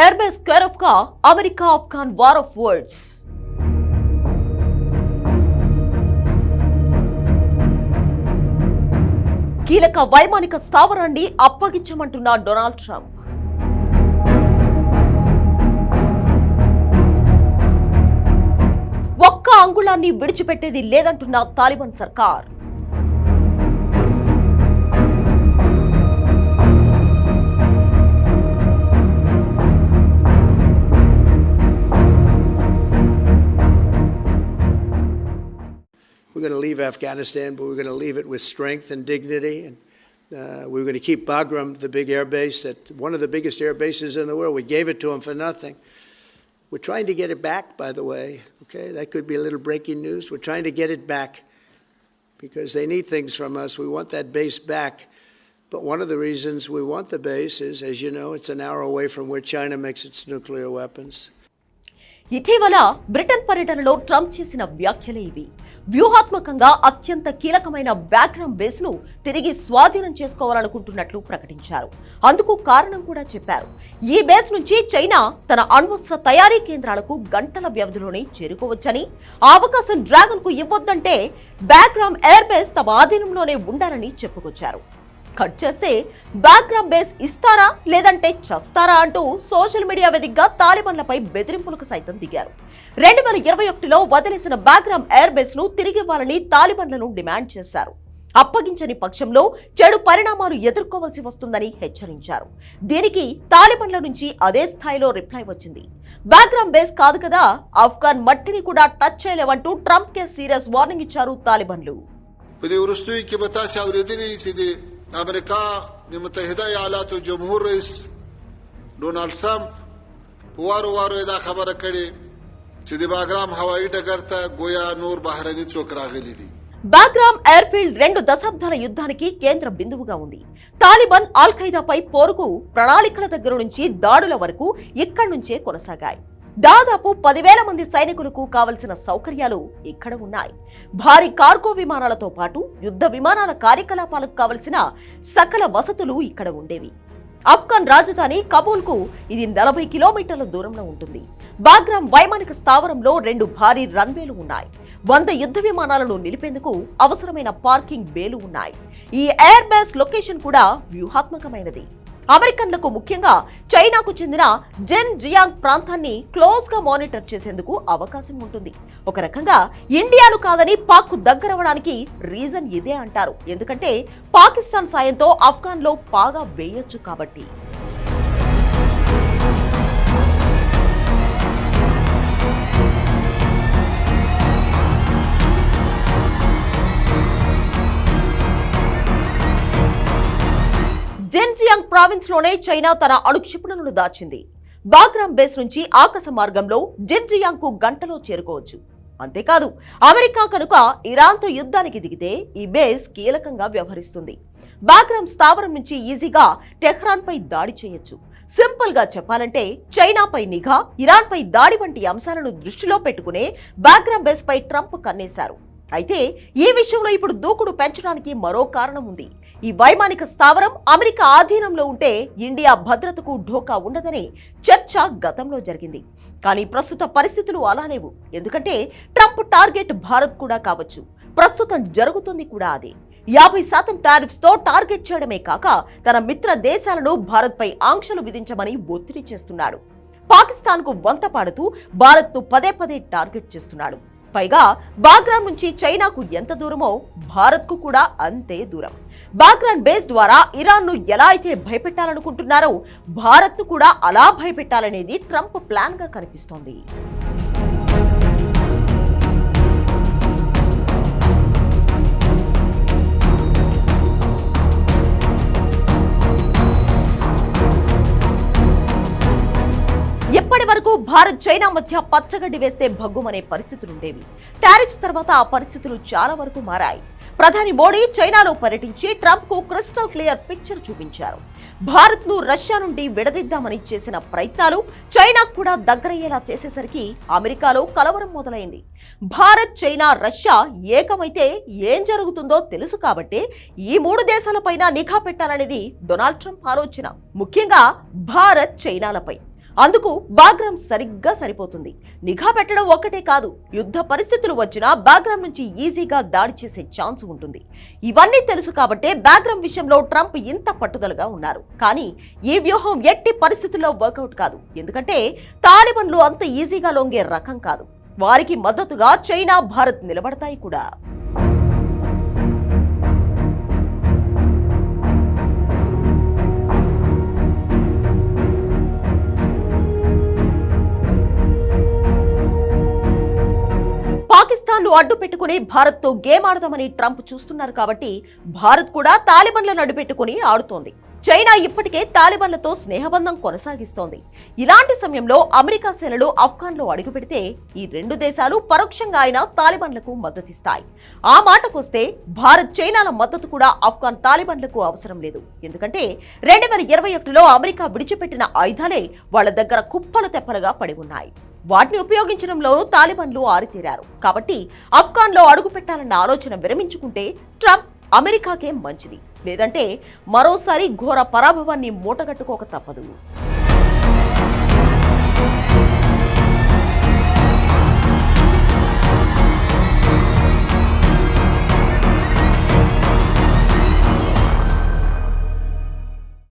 Airbase care ఆఫ్గా America Afghan war of words కీలక వైమానిక స్థావరాన్ని అప్పగించమంటున్న డొనాల్డ్ ట్రంప్. ఒక్క అంగుళాన్ని విడిచిపెట్టేది లేదంటున్న తాలిబాన్ సర్కార్. leave Afghanistan, but we're going to leave it with strength and dignity. And uh, we're going to keep Bagram, the big air base, that one of the biggest air bases in the world. We gave it to them for nothing. We're trying to get it back, by the way. Okay, that could be a little breaking news. We're trying to get it back because they need things from us. We want that base back. But one of the reasons we want the base is, as you know, it's an hour away from where China makes its nuclear weapons. ఇటీవల Britain పర్యటనలో Trump చేసిన వ్యాఖ్యలే ఇవి వ్యూహాత్మకంగా అత్యంత కీలకమైన background బేస్ను తిరిగి స్వాధీనం చేసుకోవాలనుకుంటున్నట్లు ప్రకటించారు. అందుకు కారణం కూడా చెప్పారు. ఈ బేస్ నుంచి చైనా తన అణ్వస్త్ర తయారీ కేంద్రాలకు గంటల వ్యవధిలోనే చేరుకోవచ్చని ఆ అవకాశం డ్రాగన్కు ఇవ్వొద్దంటే బ్యాక్గ్రౌండ్ ఎయిర్ బేస్ తమ ఆధీనంలోనే ఉండాలని చెప్పుకొచ్చారు. కట్ చేస్తే బ్యాక్గ్రౌండ్ బేస్ ఇస్తారా లేదంటే చస్తారా అంటూ సోషల్ మీడియా వేదికగా తాలిబాన్లపై బెదిరింపులకు సైతం దిగారు. రెండు వేల ఇరవై ఒకటిలో వదిలేసిన బ్యాక్గ్రౌండ్ ఎయిర్ బేస్ను తిరిగివ్వాలని తాలిబాన్లను డిమాండ్ చేశారు. అప్పగించని పక్షంలో చెడు పరిణామాలు ఎదుర్కోవాల్సి వస్తుందని హెచ్చరించారు. దీనికి తాలిబన్ల నుంచి అదే స్థాయిలో రిప్లై వచ్చింది. బ్యాక్గ్రౌండ్ బేస్ కాదు కదా ఆఫ్ఘాన్ మట్టిని కూడా టచ్ చేయలేవంటూ ట్రంప్ కే సీరియస్ వార్నింగ్ ఇచ్చారు తాలిబన్లు. په دې وروستیو کې به تاسې اورېدلي چې د امریکا د متحده ایالاتو جمهور رئیس ډونالډ ټرمپ په وارو وارو یې دا خبره کړې چې د باګرام هوایي ډګر ته گویا نور بهرني څوک راغلي دي బాగ్రామ్ ఎయిర్ ఫీల్డ్ రెండు దశాబ్దాల యుద్ధానికి కేంద్ర బిందువుగా ఉంది తాలిబాన్ ఆల్ ఖైదాపై పోరుకు ప్రణాళికల దగ్గర నుంచి దాడుల వరకు ఇక్కడి నుంచే కొనసాగాయి దాదాపు పదివేల మంది సైనికులకు కావలసిన సౌకర్యాలు ఇక్కడ ఉన్నాయి. భారీ కార్గో విమానాలతో పాటు యుద్ధ విమానాల కార్యకలాపాలకు కావలసిన సకల వసతులు ఇక్కడ ఉండేవి. ఆఫ్ఘాన్ రాజధాని కబూల్కు ఇది నలభై కిలోమీటర్ల దూరంలో ఉంటుంది. బాగ్రామ్ వైమానిక స్థావరంలో రెండు భారీ రన్వేలు ఉన్నాయి. వంద యుద్ధ విమానాలను నిలిపేందుకు అవసరమైన పార్కింగ్ బేలు ఉన్నాయి. ఈ ఎయిర్ బేస్ లొకేషన్ కూడా వ్యూహాత్మకమైనది. అమెరికన్లకు ముఖ్యంగా చైనాకు చెందిన జెన్ జియాంగ్ ప్రాంతాన్ని క్లోజ్గా మానిటర్ చేసేందుకు అవకాశం ఉంటుంది. ఒక రకంగా ఇండియాను కాదని పాక్ దగ్గరవడానికి రీజన్ ఇదే అంటారు. ఎందుకంటే పాకిస్తాన్ సాయంతో ఆఫ్ఘాన్లో లో పాగా వేయొచ్చు కాబట్టి. జెన్జియాంగ్ ప్రావిన్స్లోనే చైనా తన అణుక్షిపణులను దాచింది. బాగ్రామ్ బేస్ నుంచి ఆకాశ మార్గంలో జిన్జియాంగ్కు గంటలో చేరుకోవచ్చు. అంతేకాదు అమెరికా కనుక ఇరాన్తో యుద్ధానికి దిగితే ఈ బేస్ కీలకంగా వ్యవహరిస్తుంది. బాగ్రామ్ స్థావరం నుంచి ఈజీగా టెహ్రాన్పై దాడి చేయొచ్చు. సింపుల్గా చెప్పాలంటే చైనాపై నిఘా ఇరాన్ పై దాడి వంటి అంశాలను దృష్టిలో పెట్టుకునే బాగ్రామ్ బేస్ పై ట్రంప్ కన్నేశారు. అయితే ఈ విషయంలో ఇప్పుడు దూకుడు పెంచడానికి మరో కారణం ఉంది. ఈ వైమానిక స్థావరం అమెరికా ఆధీనంలో ఉంటే ఇండియా భద్రతకు ఢోకా ఉండదనే చర్చ గతంలో జరిగింది. కానీ ప్రస్తుత పరిస్థితులు అలా లేవు ఎందుకంటే ట్రంప్ టార్గెట్ భారత్ కూడా కావచ్చు. ప్రస్తుతం జరుగుతుంది కూడా అదే. యాభై శాతం టారిఫ్స్తో టార్గెట్ చేయడమే కాక తన మిత్ర దేశాలను భారత్పై ఆంక్షలు విధించమని ఒత్తిడి చేస్తున్నాడు. పాకిస్తాన్కు వంత పాడుతూ భారత్ను పదే పదే టార్గెట్ చేస్తున్నాడు. పైగా బాగ్రాన్ నుంచి చైనాకు ఎంత దూరమో భారత్కు కూడా అంతే దూరం. బాగ్రాన్ బేస్ ద్వారా ఇరాన్ను ఎలా అయితే భయపెట్టాలనుకుంటున్నారో భారత్ను కూడా అలా భయపెట్టాలనేది ట్రంప్ ప్లాన్గా కనిపిస్తోంది. భారత్ చైనా మధ్య పచ్చగడ్డి వేస్తే భగ్గుమనే పరిస్థితులుండేవి. టారిఫ్స్ తర్వాత ఆ పరిస్థితులు చాలా వరకు మారాయి. ప్రధాని మోడీ చైనాలో పర్యటించి ట్రంప్కు క్రిస్టల్ క్లియర్ పిక్చర్ చూపించారు. భారత్ను రష్యా నుండి విడదీద్దామని చేసిన ప్రయత్నాలు చైనాకు కూడా దగ్గరయ్యేలా చేసేసరికి అమెరికాలో కలవరం మొదలైంది. భారత్ చైనా రష్యా ఏకమైతే ఏం జరుగుతుందో తెలుసు కాబట్టి ఈ మూడు దేశాలపైన నిఘా పెట్టాలనేది డొనాల్డ్ ట్రంప్ ఆలోచన. ముఖ్యంగా భారత్ చైనాలపై. అందుకు బాగ్రామ్ సరిగ్గా సరిపోతుంది. నిఘా పెట్టడం ఒక్కటే కాదు యుద్ధ పరిస్థితులు వచ్చినా బాగ్రామ్ నుంచి ఈజీగా దాడి చేసే ఛాన్స్ ఉంటుంది. ఇవన్నీ తెలుసు కాబట్టే బాగ్రామ్ విషయంలో ట్రంప్ ఇంత పట్టుదలగా ఉన్నారు. కానీ ఈ వ్యూహం ఎట్టి పరిస్థితుల్లో వర్కౌట్ కాదు. ఎందుకంటే తాలిబన్లు అంత ఈజీగా లొంగే రకం కాదు. వారికి మద్దతుగా చైనా భారత్ నిలబడతాయి కూడా. అడ్డు పెట్టుకుని భారత్తో గేమ్ ఆడదామని ట్రంప్ చూస్తున్నారు కాబట్టి భారత్ కూడా తాలిబన్లను అడ్డుపెట్టుకుని ఆడుతోంది. చైనా ఇప్పటికే తాలిబన్లతో స్నేహబంధం కొనసాగిస్తోంది. ఇలాంటి సమయంలో అమెరికా సేనలు ఆఫ్ఘాన్లో అడుగుపెడితే ఈ రెండు దేశాలు పరోక్షంగా ఆయన తాలిబన్లకు మద్దతిస్తాయి. ఆ మాటకొస్తే భారత్ చైనాల మద్దతు కూడా ఆఫ్ఘాన్ తాలిబన్లకు అవసరం లేదు. ఎందుకంటే రెండు వేల ఇరవై ఒకటిలో అమెరికా విడిచిపెట్టిన ఆయుధాలే వాళ్ళ దగ్గర కుప్పలు తెప్పలుగా పడి ఉన్నాయి. వాటిని ఉపయోగించడంలోనూ తాలిబన్లు ఆరితేరారు. కాబట్టి ఆఫ్ఘాన్లో అడుగు పెట్టాలన్న ఆలోచన విరమించుకుంటే ట్రంప్ అమెరికాకే మంచిది. లేదంటే మరోసారి ఘోర పరాభవాన్ని మూటగట్టుకోక తప్పదు.